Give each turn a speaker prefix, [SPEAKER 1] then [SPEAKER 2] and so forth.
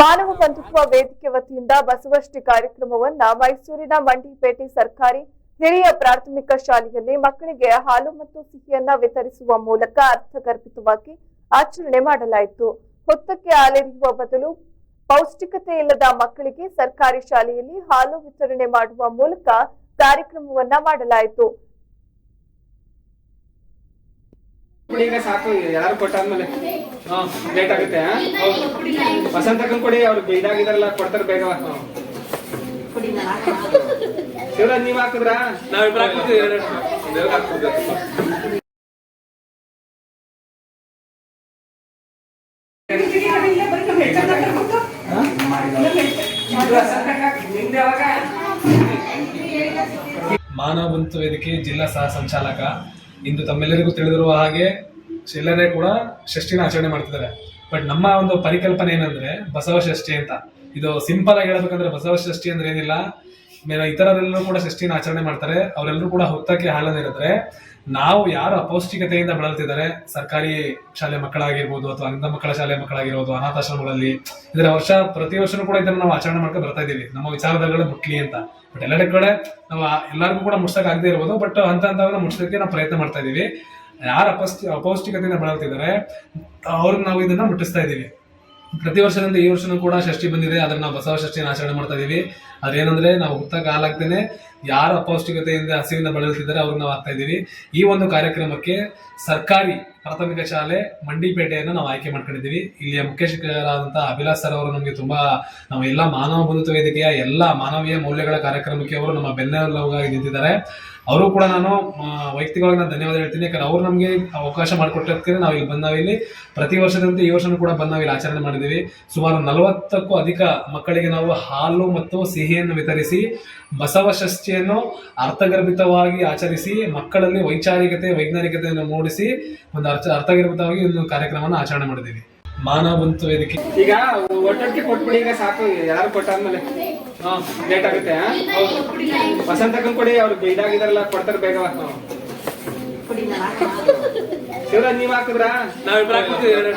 [SPEAKER 1] ಮಾನವ ಬಂಧುತ್ವ ವೇದಿಕೆ ವತಿಯಿಂದ ಬಸವಷ್ಟಿ ಕಾರ್ಯಕ್ರಮವನ್ನ ಮೈಸೂರಿನ ಮಂಡಿಪೇಟೆ ಸರ್ಕಾರಿ ಹಿರಿಯ ಪ್ರಾಥಮಿಕ ಶಾಲೆಯಲ್ಲಿ ಮಕ್ಕಳಿಗೆ ಹಾಲು ಮತ್ತು ಸಿಹಿಯನ್ನ ವಿತರಿಸುವ ಮೂಲಕ ಅರ್ಥಗರ್ಭಿತವಾಗಿ ಆಚರಣೆ ಮಾಡಲಾಯಿತು. ಹೊತ್ತಕ್ಕೆ ಹಾಲೆರೆಯುವ ಬದಲು ಪೌಷ್ಟಿಕತೆ ಇಲ್ಲದ ಮಕ್ಕಳಿಗೆ ಸರ್ಕಾರಿ ಶಾಲೆಯಲ್ಲಿ ಹಾಲು ವಿತರಣೆ ಮಾಡುವ ಮೂಲಕ ಕಾರ್ಯಕ್ರಮವನ್ನ ಮಾಡಲಾಯಿತು
[SPEAKER 2] ಕೊಡಿ ಈಗ ಸಾಕು ಯಾರು ಕೊಟ್ಟಾದ್ಮೇಲೆ. ಹಾ ಲೇಟ್ ಆಗುತ್ತೆ ವಸಂತ. ವಸಂತಕ್ಕನ್ ಕೊಡಿ ಅವ್ರು ಇದಾಗಿದಾರಲ್ಲ ಕೊಡ್ತಾರೆ ಬೇಗ. ಶಿವರಾಜ್ ನೀವ್ ಹಾಕಿದ್ರಾ?
[SPEAKER 3] ನಾವಿಬ್ರು ಹಾಕ್ಬಿಡ್ತೀವಿ ಎರಡು ಮಾನವ ಬಂತು ವೇದಿಕೆ ಜಿಲ್ಲಾ ಸಹ ಸಂಚಾಲಕ. ಇಂದು ತಮ್ಮೆಲ್ಲರಿಗೂ ತಿಳಿದಿರುವ ಹಾಗೆ ಎಲ್ಲರೇ ಕೂಡ ಷಷ್ಠಿನ ಆಚರಣೆ ಮಾಡ್ತಿದ್ದಾರೆ. ಬಟ್ ನಮ್ಮ ಒಂದು ಪರಿಕಲ್ಪನೆ ಏನಂದ್ರೆ ಬಸವ ಷಷ್ಠಿ ಅಂತ. ಇದು ಸಿಂಪಲ್ ಆಗಿ ಹೇಳ್ಬೇಕಂದ್ರೆ ಬಸವ ಷಷ್ಠಿ ಅಂದ್ರೆ ಏನಿಲ್ಲ. ಇತರರೆಲ್ಲರೂ ಕೂಡ ಷಷ್ಠಿನ ಆಚರಣೆ ಮಾಡ್ತಾರೆ, ಅವರೆಲ್ಲರೂ ಕೂಡ ಹೊತ್ತಕ್ಕೆ ಹಾಲನ್ನು ಇರಿದ್ರೆ, ನಾವು ಯಾರು ಅಪೌಷ್ಟಿಕತೆಯಿಂದ ಬಳಲ್ತಿದ್ದಾರೆ, ಸರ್ಕಾರಿ ಶಾಲೆ ಮಕ್ಕಳಾಗಿರ್ಬೋದು ಅಥವಾ ಅಂಧ ಮಕ್ಕಳ ಶಾಲೆ ಮಕ್ಕಳಾಗಿರ್ಬೋದು, ಅನಾಥಾಶ್ರಮಗಳಲ್ಲಿ, ಇದರ ವರ್ಷ ಪ್ರತಿ ವರ್ಷನೂ ಕೂಡ ಇದನ್ನ ನಾವು ಆಚರಣೆ ಮಾಡ್ಕೊಂಡು ಬರ್ತಾ ಇದ್ದೀವಿ. ನಮ್ಮ ವಿಚಾರಧಾರೆಗಳು ಮುಟ್ಲಿ ಅಂತ. ಬಟ್ ಎಲ್ಲರ ಕಡೆ ನಾವು ಎಲ್ಲರಿಗೂ ಕೂಡ ಮುಟ್ಸಕ್ ಆಗದೆ ಇರ್ಬೋದು ಬಟ್ ಹಂತ ಹಂತವಾಗಿ ಮುಟ್ಸೋದಕ್ಕೆ ನಾವು ಪ್ರಯತ್ನ ಮಾಡ್ತಾ ಇದ್ದೀವಿ. ಯಾರು ಅಪೌಷ್ಟಿ ಅಪೌಷ್ಟಿಕತೆಯಿಂದ ಬಳಲ್ತಿದ್ದಾರೆ, ಅವ್ರನ್ನ ನಾವು ಇದನ್ನ ಮುಟ್ಟಿಸ್ತಾ ಇದೀವಿ ಪ್ರತಿ ವರ್ಷದಿಂದ ಈ ವರ್ಷನೂ ಕೂಡ ಷಷ್ಠಿ ಬಂದಿದೆ. ಅದನ್ನ ನಾವು ಬಸವ ಷಷ್ಠಿನ ಆಚರಣೆ ಮಾಡ್ತಾ ಇದೀವಿ. ಅದೇನಂದ್ರೆ ನಾವು ಹುತ್ತಕ್ಕೆ ಹಾಲಾಗ್ತೇನೆ ಯಾರು ಅಪೌಷ್ಟಿಕತೆಯಿಂದ ಹಸಿವಿಂದ ಬಳಲುತ್ತಿದ್ದಾರೆ ಅವ್ರನ್ನ ನಾವು ಆಗ್ತಾ ಇದ್ದೀವಿ. ಈ ಒಂದು ಕಾರ್ಯಕ್ರಮಕ್ಕೆ ಸರ್ಕಾರಿ ಪ್ರಾಥಮಿಕ ಶಾಲೆ ಮಂಡಿಪೇಟೆಯನ್ನು ನಾವು ಆಯ್ಕೆ ಮಾಡ್ಕೊಂಡಿದ್ದೀವಿ. ಇಲ್ಲಿಯ ಮುಖ್ಯ ಶಿಕ್ಷಕರಾದಂತಹ ಅಭಿಲಾಷ್ ಸರ್ ಅವರು ನಮಗೆ ತುಂಬಾ ನಾವು ಎಲ್ಲ ಮಾನವ ಬಂಧುತ್ವ ವೇದಿಕೆಯ ಎಲ್ಲ ಮಾನವೀಯ ಮೌಲ್ಯಗಳ ಕಾರ್ಯಕ್ರಮಕ್ಕೆ ಅವರು ನಮ್ಮ ಬೆನ್ನೆಲುಬಾಗಿ ನಿಂತಿದ್ದಾರೆ. ಅವರು ಕೂಡ ನಾನು ವೈಯಕ್ತಿಕವಾಗಿ ನಾನು ಧನ್ಯವಾದ ಹೇಳ್ತೀನಿ. ಯಾಕಂದ್ರೆ ಅವ್ರು ನಮಗೆ ಅವಕಾಶ ಮಾಡಿಕೊಟ್ಟಿರ್ತೀವಿ ನಾವು ಇಲ್ಲಿ ಬಂದ ಇಲ್ಲಿ ಪ್ರತಿ ವರ್ಷದಂತೆ ಈ ವರ್ಷನೂ ಕೂಡ ಬಂದ ಇಲ್ಲಿ ಆಚರಣೆ ಮಾಡಿದ್ದೀವಿ. ಸುಮಾರು ನಲವತ್ತಕ್ಕೂ ಅಧಿಕ ಮಕ್ಕಳಿಗೆ ನಾವು ಹಾಲು ಮತ್ತು ಸಿಹಿಯನ್ನು ವಿತರಿಸಿ ಬಸವ ಷಷ್ಠಿಯನ್ನು ಅರ್ಥಗರ್ಭಿತವಾಗಿ ಆಚರಿಸಿ ಮಕ್ಕಳಲ್ಲಿ ವೈಚಾರಿಕತೆ ವೈಜ್ಞಾನಿಕತೆಯನ್ನು ಮೂಡಿಸಿ ಒಂದು ಅರ್ಥ ಅರ್ಥಗರ್ಭಿತವಾಗಿ ಒಂದು ಕಾರ್ಯಕ್ರಮವನ್ನು ಆಚರಣೆ ಮಾಡಿದ್ದೀವಿ. ಮಾನವ ಬಂತು ವೇದಿಕೆ.
[SPEAKER 2] ಈಗ ಒಟ್ಟೊಟ್ಟಿಗೆ ಕೊಟ್ಬಿಡಿ ಈಗ ಸಾಕು ಯಾರು ಕೊಟ್ಟಾದ್ಮೇಲೆ? ಹಾ ಲೇಟ್ ಆಗುತ್ತೆ ವಸಂತ. ವಸಂತಕ್ಕನ್ ಕೊಡಿ ಅವ್ರು ಇದಾಗಿದಾರಲ್ಲ ಕೊಡ್ತಾರೆ ಬೇಗ. ಶಿವರಾಜ್ ನೀವ್ ಹಾಕಿದ್ರಾ?
[SPEAKER 3] ನಾವಿಬ್ರು ಹಾಕ್ಬಿಡ್ತೀವಿ ಎರಡು.